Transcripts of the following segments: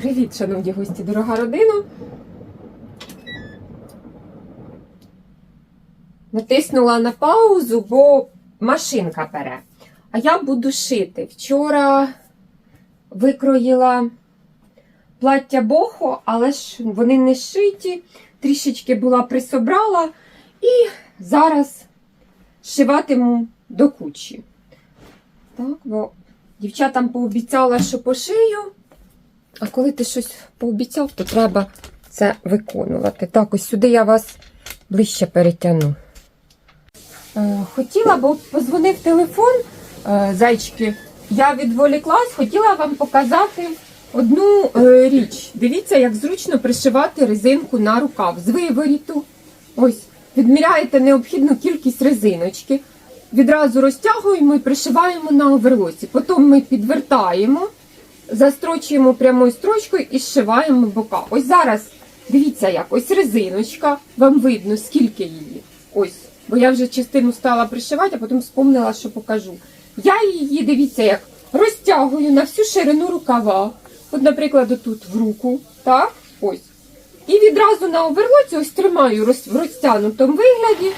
Привіт, шановні гості, дорога родина. Натиснула на паузу, бо машинка пере. А я буду шити. Вчора викроїла плаття бохо, але ж вони не шиті. Трішечки була присобрала і зараз шиватиму до кучі. Так, бо дівчатам пообіцяла, що пошию. А коли ти щось пообіцяв, то треба це виконувати. Так, ось сюди я вас ближче перетягну. Е, хотіла, бо позвонив телефон, е, зайчики, я відволіклась, хотіла вам показати одну е, річ. Дивіться, як зручно пришивати резинку на рукав з виворіту. Ось, відміряєте необхідну кількість резиночки, відразу розтягуємо і пришиваємо на оверлоці. Потім ми підвертаємо застрочуємо прямою строчкою і зшиваємо бока. Ось зараз дивіться, як ось резиночка, вам видно, скільки її. Ось, бо я вже частину стала пришивати, а потім вспомнила, що покажу. Я її, дивіться, як розтягую на всю ширину рукава. От, наприклад, отут в руку, так, ось. І відразу на оверлоці ось тримаю в розтягнутому вигляді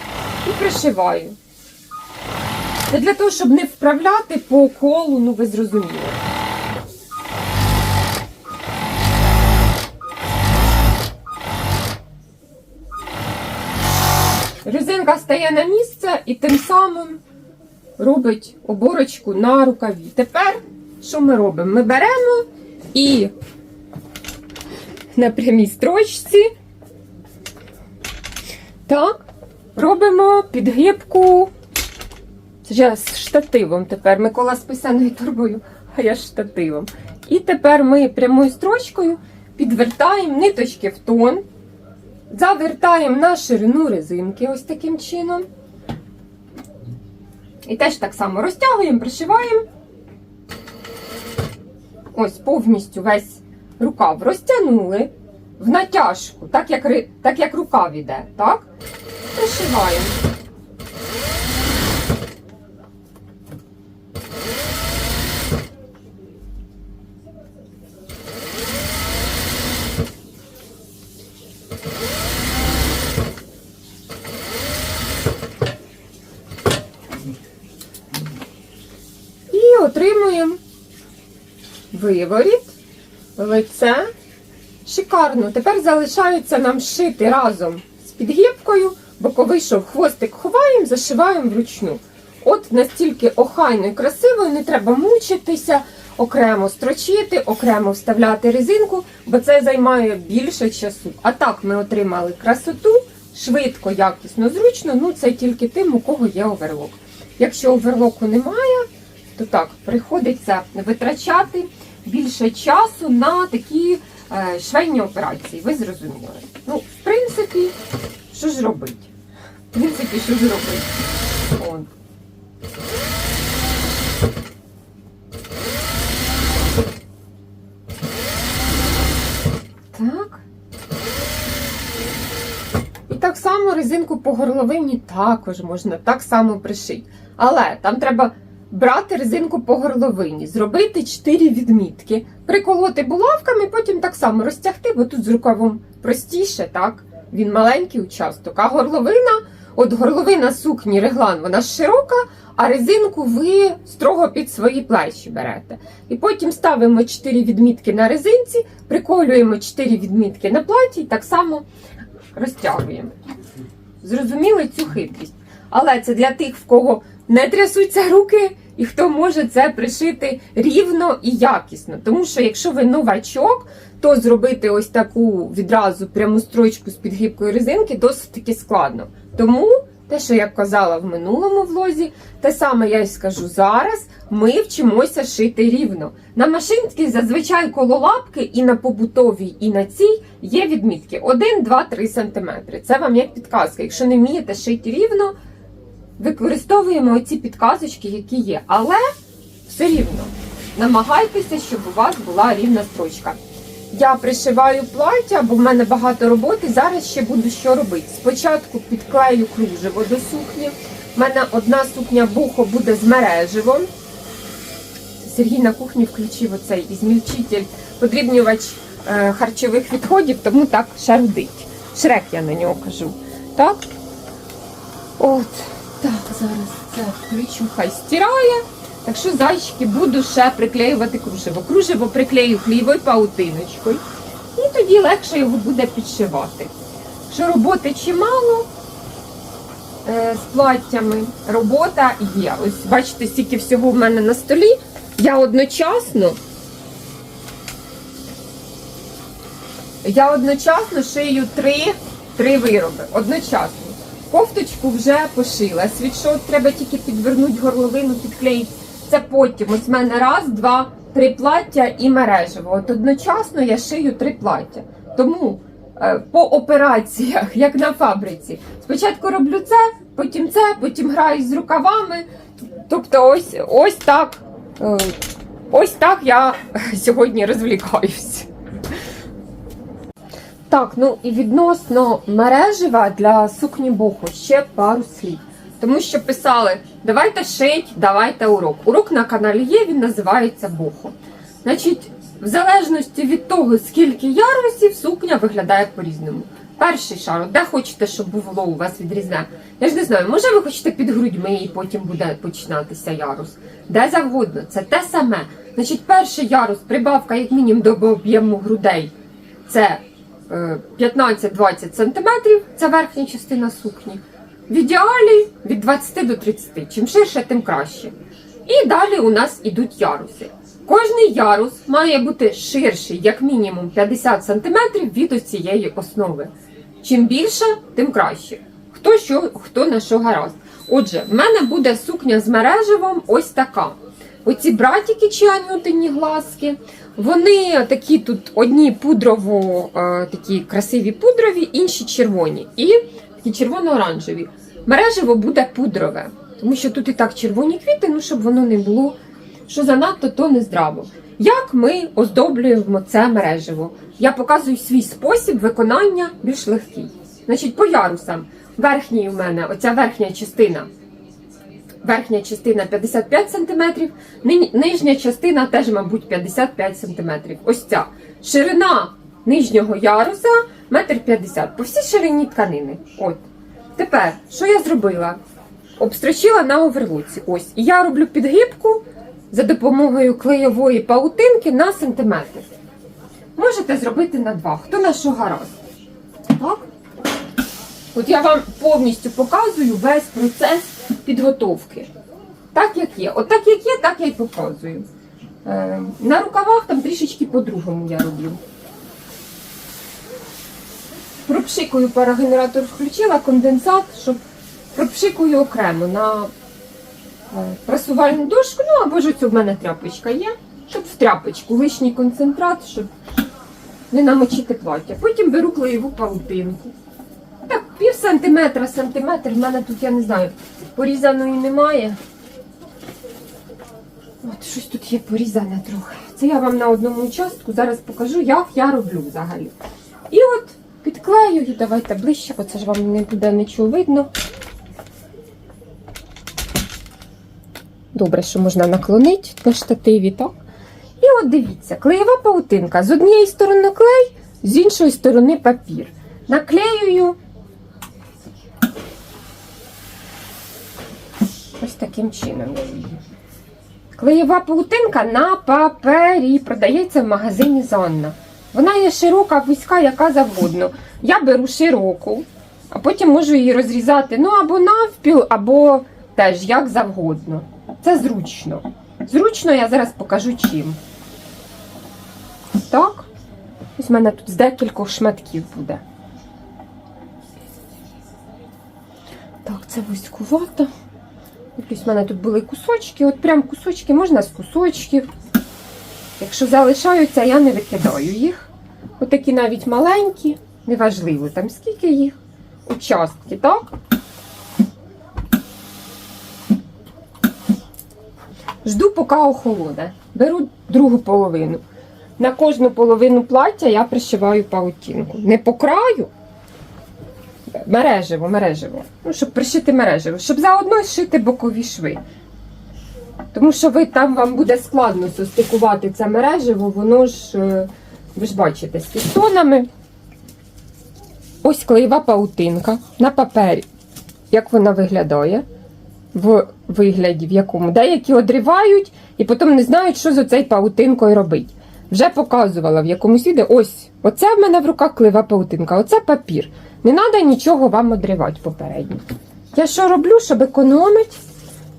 і пришиваю. Це для того, щоб не вправляти по колу, ну ви зрозуміли. Резинка стає на місце і тим самим робить оборочку на рукаві. Тепер що ми робимо? Ми беремо і на прямій строчці так, робимо підгибку. Я з штативом тепер. Микола з писаною торбою, а я з штативом. І тепер ми прямою строчкою підвертаємо ниточки в тон. Завертаємо на ширину резинки ось таким чином. І теж так само розтягуємо, пришиваємо. Ось повністю весь рукав розтягнули в натяжку, так як, так як рукав іде, так? Пришиваємо. І отримуємо виворіт, лице. Шикарно. Тепер залишається нам шити разом з підгибкою, боковий шов, хвостик ховаємо, зашиваємо вручну. От настільки охайно і красиво, не треба мучитися, окремо строчити, окремо вставляти резинку, бо це займає більше часу. А так ми отримали красоту, швидко, якісно, зручно. Ну це тільки тим, у кого є оверлок. Якщо оверлоку немає, то так, приходиться витрачати більше часу на такі е, швейні операції. Ви зрозуміли. Ну, в принципі, що ж робити? В принципі, що ж робити? От. Так. І так само резинку по горловині також можна так само пришити. Але там треба брати резинку по горловині, зробити 4 відмітки, приколоти булавками, потім так само розтягти, бо тут з рукавом простіше, так? Він маленький участок. А горловина, от горловина сукні реглан, вона широка, а резинку ви строго під свої плечі берете. І потім ставимо 4 відмітки на резинці, приколюємо 4 відмітки на платі і так само розтягуємо. Зрозуміли цю хитрість. Але це для тих, в кого не трясуться руки, і хто може це пришити рівно і якісно. Тому що якщо ви новачок, то зробити ось таку відразу пряму строчку з підгибкою резинки досить таки складно. Тому те, що я казала в минулому влозі, те саме я й скажу зараз. Ми вчимося шити рівно. На машинці зазвичай коло лапки і на побутовій, і на цій є відмітки 1, 2, 3 см. Це вам як підказка. Якщо не вмієте шити рівно, використовуємо оці підказочки, які є. Але все рівно намагайтеся, щоб у вас була рівна строчка. Я пришиваю плаття, бо в мене багато роботи. Зараз ще буду що робити. Спочатку підклею кружево до сукні. У мене одна сукня бухо буде з мереживом. Сергій на кухні включив оцей ізмільчитель, подрібнювач е, харчових відходів, тому так шардить. Шрек я на нього кажу. Так? От. Так, зараз це включу, хай стирає. Так що, зайчики, буду ще приклеювати кружево. Кружево приклею клеєвою паутиночкою. І тоді легше його буде підшивати. Що роботи чимало е, з платтями. Робота є. Ось бачите, стільки всього в мене на столі. Я одночасно. Я одночасно шию три, три вироби. Одночасно. Кофточку вже пошила. Світшот треба тільки підвернути горловину, підклеїти. Це потім. Ось в мене раз, два, три плаття і мережево. От одночасно я шию три плаття. Тому е, по операціях, як на фабриці, спочатку роблю це, потім це, потім граю з рукавами. Тобто, ось, ось так. е, Ось так я сьогодні розвлікаюсь. Так, ну і відносно мережева для сукні боху ще пару слів. Тому що писали, давайте шить, давайте урок. Урок на каналі є, він називається бохо. Значить, в залежності від того, скільки ярусів, сукня виглядає по-різному. Перший шар, де хочете, щоб було у вас відрізне. Я ж не знаю, може ви хочете під грудьми і потім буде починатися ярус. Де завгодно, це те саме. Значить, перший ярус, прибавка як мінімум до об'єму грудей. Це 15-20 см, це верхня частина сукні. В ідеалі від 20 до 30. Чим ширше, тим краще. І далі у нас ідуть яруси. Кожний ярус має бути ширший, як мінімум 50 см від ось цієї основи. Чим більше, тим краще. Хто що, хто на що гаразд. Отже, в мене буде сукня з мереживом ось така. Оці братики чи анютині глазки, вони такі тут одні пудрово, е, такі красиві пудрові, інші червоні. І такі червоно-оранжеві. Мережево буде пудрове, тому що тут і так червоні квіти, ну щоб воно не було, що занадто, то не здраво. Як ми оздоблюємо це мережево? Я показую свій спосіб виконання більш легкий. Значить, по ярусам. Верхній у мене, оця верхня частина. Верхня частина 55 см, нижня частина теж, мабуть, 55 см. Ось ця. Ширина нижнього яруса 1,50 м. По всій ширині тканини. От. Тепер, що я зробила? Обстрочила на оверлоці. Ось. І я роблю підгибку за допомогою клеєвої паутинки на сантиметр. Можете зробити на два. Хто на що гаразд. Так? От я вам повністю показую весь процес підготовки. Так, як є. От так, як є, так я й показую. Е, на рукавах там трішечки по-другому я роблю. Пропшикую парогенератор включила, конденсат, щоб пропшикую окремо на е, прасувальну дошку, ну або ж оцю в мене тряпочка є, щоб в тряпочку лишній концентрат, щоб не намочити плаття. Потім беру клеєву паутинку. Так, пів сантиметра, сантиметр. В мене тут, я не знаю, порізаної немає. От щось тут є порізане трохи. Це я вам на одному участку зараз покажу, як я роблю взагалі. І от підклеюю, давайте ближче, бо це ж вам не буде нічого видно. Добре, що можна наклонити на штативі, так? І от дивіться, клеєва паутинка. З однієї сторони клей, з іншої сторони папір. Наклеюю ось таким чином. я її. Клеєва паутинка на папері продається в магазині Занна. Вона є широка, вузька, яка завгодно. Я беру широку, а потім можу її розрізати ну або навпіл, або теж як завгодно. Це зручно. Зручно я зараз покажу чим. Так. Ось в мене тут з декількох шматків буде. Так, це вузькувато. Ось в мене тут були кусочки. От прям кусочки можна з кусочків. Якщо залишаються, я не викидаю їх. Отакі навіть маленькі, неважливо там скільки їх. Участки, так? Жду, поки охолоне. Беру другу половину. На кожну половину плаття я пришиваю паутинку. Не по краю, мережево, мережево. Ну, щоб пришити мережево, щоб заодно зшити бокові шви. Тому що ви там вам буде складно состикувати це мережево, воно ж е, ви ж бачите, з фістонами. Ось клеєва паутинка на папері. Як вона виглядає? В вигляді, в якому деякі одривають і потім не знають, що з цією паутинкою робити. Вже показувала в якомусь відео. Ось, оце в мене в руках клеєва паутинка, оце папір. Не треба нічого вам одривати попередньо. Я що роблю, щоб економити?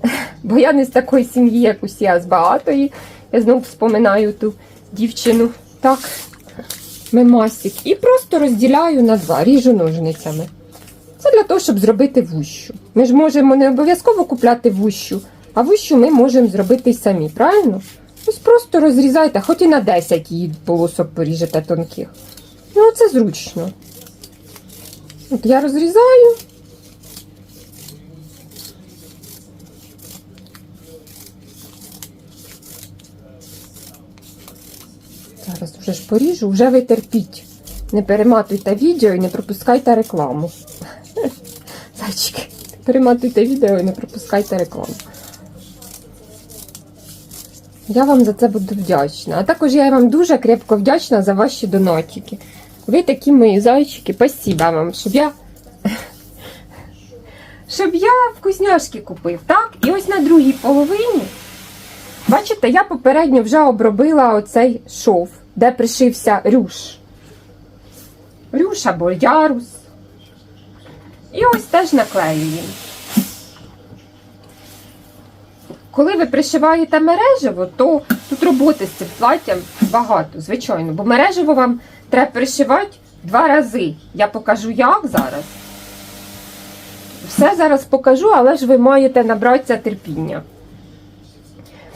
Бо я не з такої сім'ї, як усі, а з багатої. Я знову вспоминаю ту дівчину. Так, мемасик. І просто розділяю на два, ріжу ножницями. Це для того, щоб зробити вущу. Ми ж можемо не обов'язково купляти вущу, а вущу ми можемо зробити й самі, правильно? Ось просто розрізайте, хоч і на 10 її полосок поріжете тонких. Ну, це зручно. От я розрізаю. Зараз вже ж поріжу, вже ви терпіть. Не перематуйте відео і не пропускайте рекламу. Зайчики, перематуйте відео і не пропускайте рекламу. Я вам за це буду вдячна. А також я вам дуже крепко вдячна за ваші донатики. Ви такі мої зайчики, спасибо вам, щоб я. Щоб я вкусняшки купив, так? І ось на другій половині. Бачите, я попередньо вже обробила оцей шов, де пришився рюш. Рюш або ярус. І ось теж наклеюємо. Коли ви пришиваєте мережево, то тут роботи з цим платтям багато, звичайно, бо мережево вам треба пришивати два рази. Я покажу, як зараз. Все зараз покажу, але ж ви маєте набратися терпіння.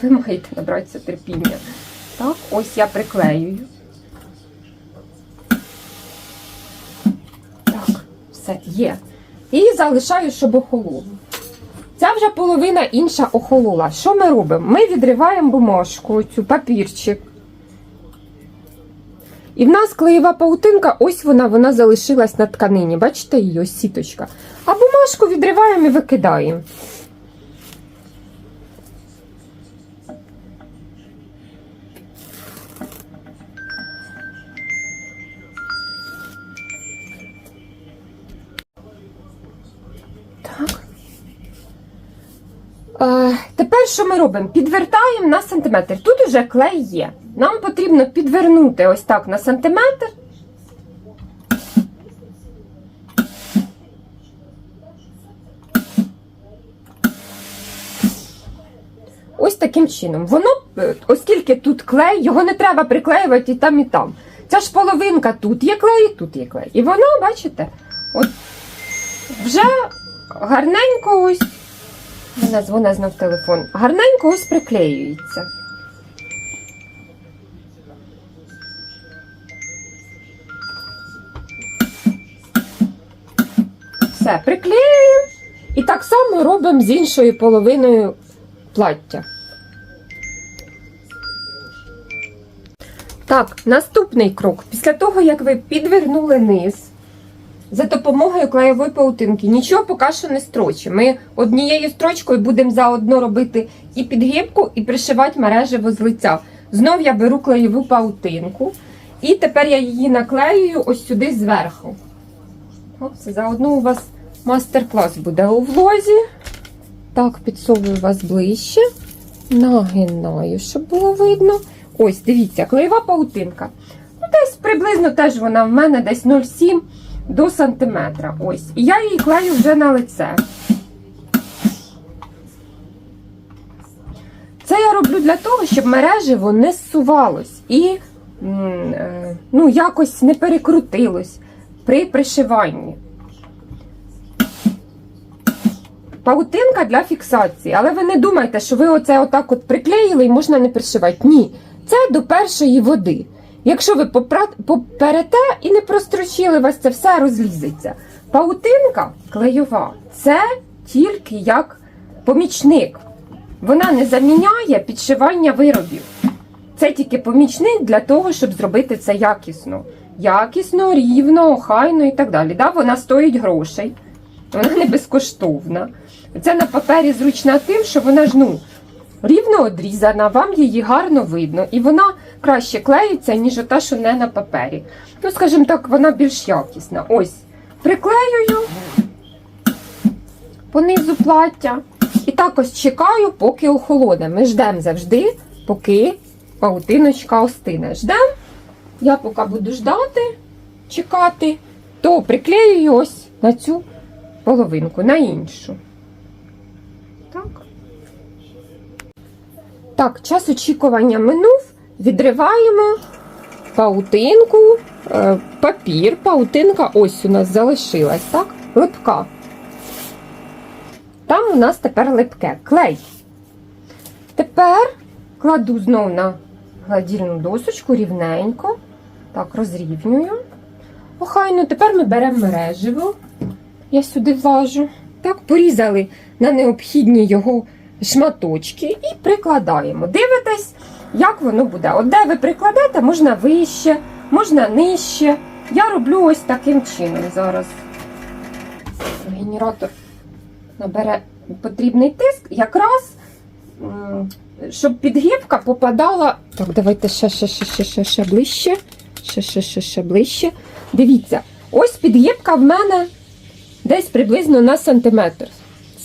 Ви маєте набратися терпіння. Так, ось я приклеюю. Так, все, є. І залишаю, щоб охололо. Ця вже половина інша охолола. Що ми робимо? Ми відриваємо бумажку, цю папірчик. І в нас клеєва паутинка, ось вона, вона залишилась на тканині. Бачите її, ось сіточка. А бумажку відриваємо і викидаємо. Е, тепер що ми робимо? Підвертаємо на сантиметр. Тут уже клей є. Нам потрібно підвернути ось так на сантиметр. Ось таким чином. Воно, е, оскільки тут клей, його не треба приклеювати і там, і там. Ця ж половинка тут є клей, тут є клей. І воно, бачите, от вже гарненько ось. Вона дзвонить знов телефон. Гарненько ось приклеюється. Все, приклеюємо. І так само робимо з іншою половиною плаття. Так, наступний крок. Після того, як ви підвернули низ, за допомогою клеєвої паутинки. Нічого поки що не строчимо. Ми однією строчкою будемо заодно робити і підгибку, і пришивати мережево з лиця. Знов я беру клеєву паутинку, і тепер я її наклеюю ось сюди зверху. Оп, заодно у вас мастер-клас буде у влозі. Так, підсовую вас ближче. Нагинаю, щоб було видно. Ось, дивіться, клеєва паутинка. Ну, десь приблизно теж вона в мене десь 0,7 до сантиметра. Ось. І я її клею вже на лице. Це я роблю для того, щоб мережево не зсувалось і е, ну, якось не перекрутилось при пришиванні. Паутинка для фіксації, але ви не думайте, що ви оце отак от приклеїли і можна не пришивати. Ні, це до першої води. Якщо ви поперете і не прострочили, у вас це все розлізеться. Паутинка клейова це тільки як помічник. Вона не заміняє підшивання виробів. Це тільки помічник для того, щоб зробити це якісно. Якісно, рівно, охайно і так далі. Да, вона стоїть грошей, вона не безкоштовна. Це на папері зручна тим, що вона ж ну, рівно одрізана, вам її гарно видно, і вона краще клеїться, ніж ота, що не на папері. Ну, скажімо так, вона більш якісна. Ось, приклеюю по низу плаття. І так ось чекаю, поки охолоне. Ми ждемо завжди, поки паутиночка остине. Ждемо. Я поки буду ждати, чекати, то приклеюю ось на цю половинку, на іншу. Так. Так, час очікування минув. Відриваємо паутинку, е, папір, паутинка ось у нас залишилась, так? Липка. Там у нас тепер липке клей. Тепер кладу знову на гладільну досочку рівненько. Так, розрівнюю. Охайно, тепер ми беремо мереживо. Я сюди влажу. Так, порізали на необхідні його шматочки і прикладаємо. Дивитесь, як воно буде. От де ви прикладете, можна вище, можна нижче. Я роблю ось таким чином зараз. Генератор набере потрібний тиск, якраз щоб підгибка попадала. Так, давайте ще, ще, ще, ще, ще, ще ближче. Ще, ще, ще, ще ближче. Дивіться, ось підгибка в мене десь приблизно на сантиметр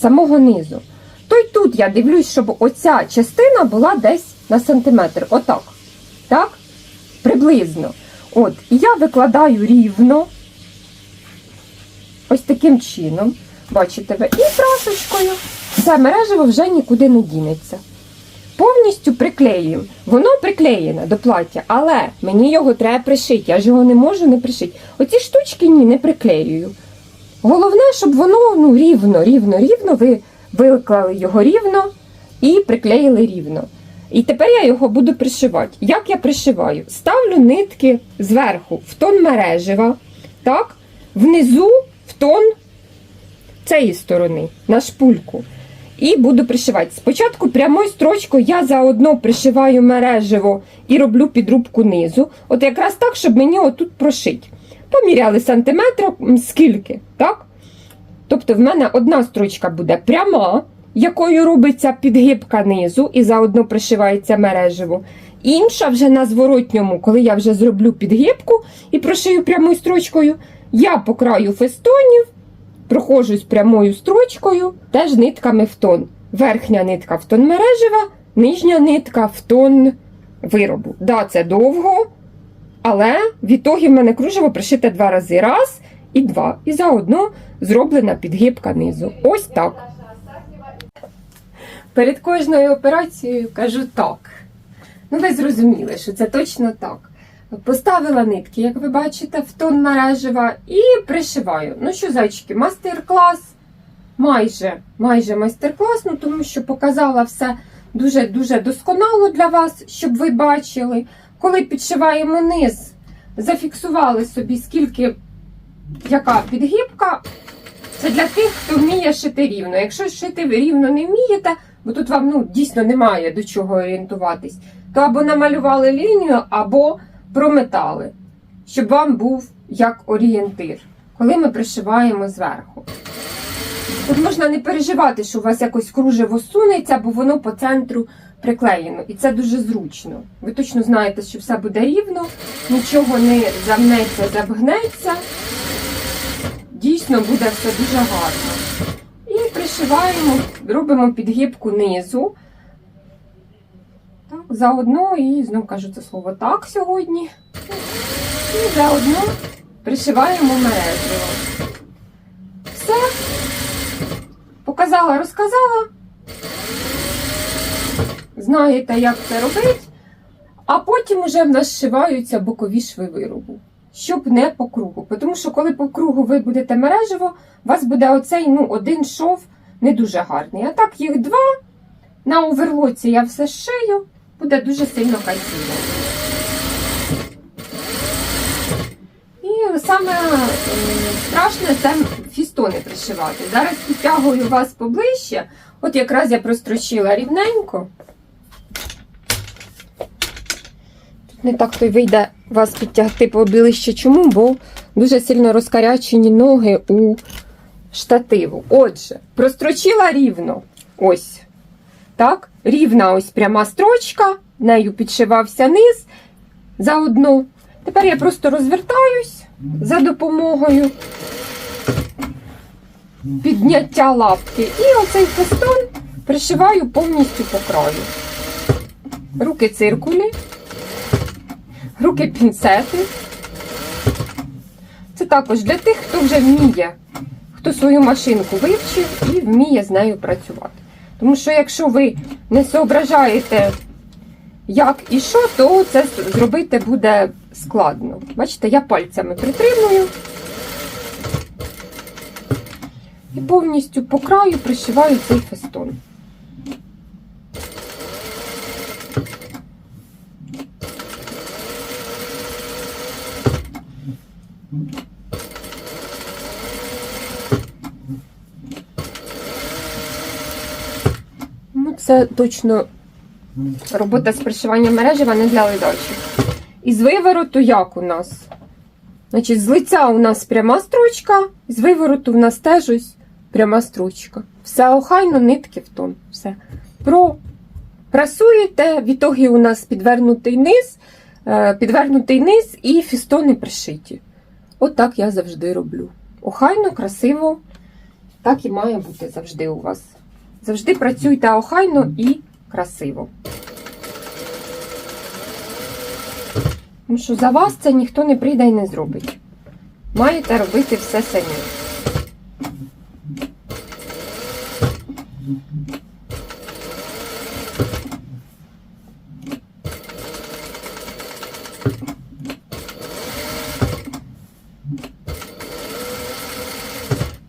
самого низу. То й тут я дивлюсь, щоб оця частина була десь на сантиметр. Отак. Так? Приблизно. От, і я викладаю рівно. Ось таким чином. Бачите ви, і прасочкою. Все мережево вже нікуди не дінеться. Повністю приклеюємо. Воно приклеєне до плаття, але мені його треба пришити. Я ж його не можу не пришити. Оці штучки ні, не приклеюю. Головне, щоб воно ну, рівно, рівно, рівно. Ви виклали його рівно і приклеїли рівно. І тепер я його буду пришивати. Як я пришиваю? Ставлю нитки зверху в тон мережева, так? внизу в тон цієї сторони, на шпульку. І буду пришивати. Спочатку прямою строчкою я заодно пришиваю мережево і роблю підрубку низу. От якраз так, щоб мені отут прошити. Поміряли сантиметром скільки, так? Тобто в мене одна строчка буде пряма, якою робиться підгибка низу і заодно пришивається мережево. Інша вже на зворотньому, коли я вже зроблю підгибку і прошию прямою строчкою, я по краю фестонів проходжусь прямою строчкою, теж нитками в тон. Верхня нитка в тон мережева, нижня нитка в тон виробу. Да, це довго, але в в мене кружево пришите два рази. Раз і два. І заодно зроблена підгибка низу. Ось так. Перед кожною операцією кажу так. Ну, ви зрозуміли, що це точно так. Поставила нитки, як ви бачите, в тон мережева і пришиваю. Ну що, зайчики, мастер-клас. Майже майже майстер-клас, ну тому що показала все дуже-дуже досконало для вас, щоб ви бачили. Коли підшиваємо низ, зафіксували собі, скільки яка підгибка. Це для тих, хто вміє шити рівно. Якщо шити рівно не вмієте, бо тут вам ну, дійсно немає до чого орієнтуватись, то або намалювали лінію, або прометали, щоб вам був як орієнтир, коли ми пришиваємо зверху. Тут можна не переживати, що у вас якось кружево сунеться, бо воно по центру приклеєно. І це дуже зручно. Ви точно знаєте, що все буде рівно, нічого не замнеться, забгнеться. Дійсно буде все дуже гарно. І пришиваємо, робимо підгибку низу. Так, заодно, і знову кажу це слово так сьогодні. І заодно пришиваємо мережево. Все. Показала, розказала. Знаєте, як це робити. А потім уже в нас зшиваються бокові шви виробу. Щоб не по кругу. Тому що коли по кругу ви будете мережево, у вас буде оцей ну, один шов не дуже гарний. А так їх два. На оверлоці я все шию, буде дуже сильно красиво. І саме страшне це фістони пришивати. Зараз підтягую вас поближче. От якраз я прострочила рівненько. Тут не так то й вийде вас підтягти поближче. Чому? Бо дуже сильно розкарячені ноги у штативу. Отже, прострочила рівно. Ось. Так, рівна ось пряма строчка, нею підшивався низ, заодно. Тепер я просто розвертаюсь за допомогою підняття лапки. І оцей фестон пришиваю повністю по краю. Руки циркулі, руки пінцети. Це також для тих, хто вже вміє, хто свою машинку вивчив і вміє з нею працювати. Тому що якщо ви не соображаєте, як і що, то це зробити буде складно. Бачите, я пальцями притримую і повністю по краю пришиваю цей фестон. Це точно робота з пришиванням мережева не для ледачів. Із вивороту як у нас? Значить, з лиця у нас пряма строчка, з вивороту у нас теж ось пряма строчка. Все охайно, нитки в тон. Все. Про прасуєте, в ітогі у нас підвернутий низ, е, підвернутий низ і фістони пришиті. От так я завжди роблю. Охайно, красиво. Так і має бути завжди у вас. Завжди працюйте охайно і красиво. Тому що за вас це ніхто не прийде і не зробить. Маєте робити все самі.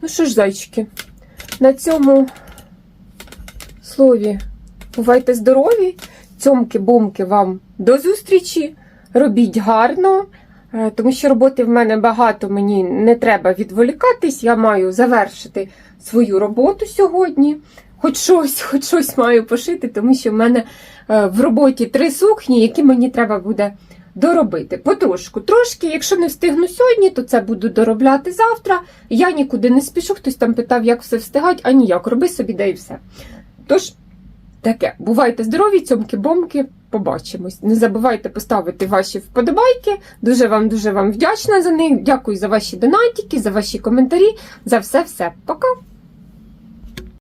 Ну що ж, зайчики, на цьому слові бувайте здорові, цьомки-бомки вам до зустрічі. Робіть гарно, е, тому що роботи в мене багато, мені не треба відволікатись. Я маю завершити свою роботу сьогодні. Хоч щось, хоч щось маю пошити, тому що в мене е, в роботі три сукні, які мені треба буде доробити. Потрошку, трошки, якщо не встигну сьогодні, то це буду доробляти завтра. Я нікуди не спішу. Хтось там питав, як все встигать, а ніяк, роби собі, да і все. Тож, таке, бувайте здорові, цьомки-бомки, побачимось. Не забувайте поставити ваші вподобайки. Дуже вам, дуже вам вдячна за них. Дякую за ваші донатики, за ваші коментарі, за все-все. Пока!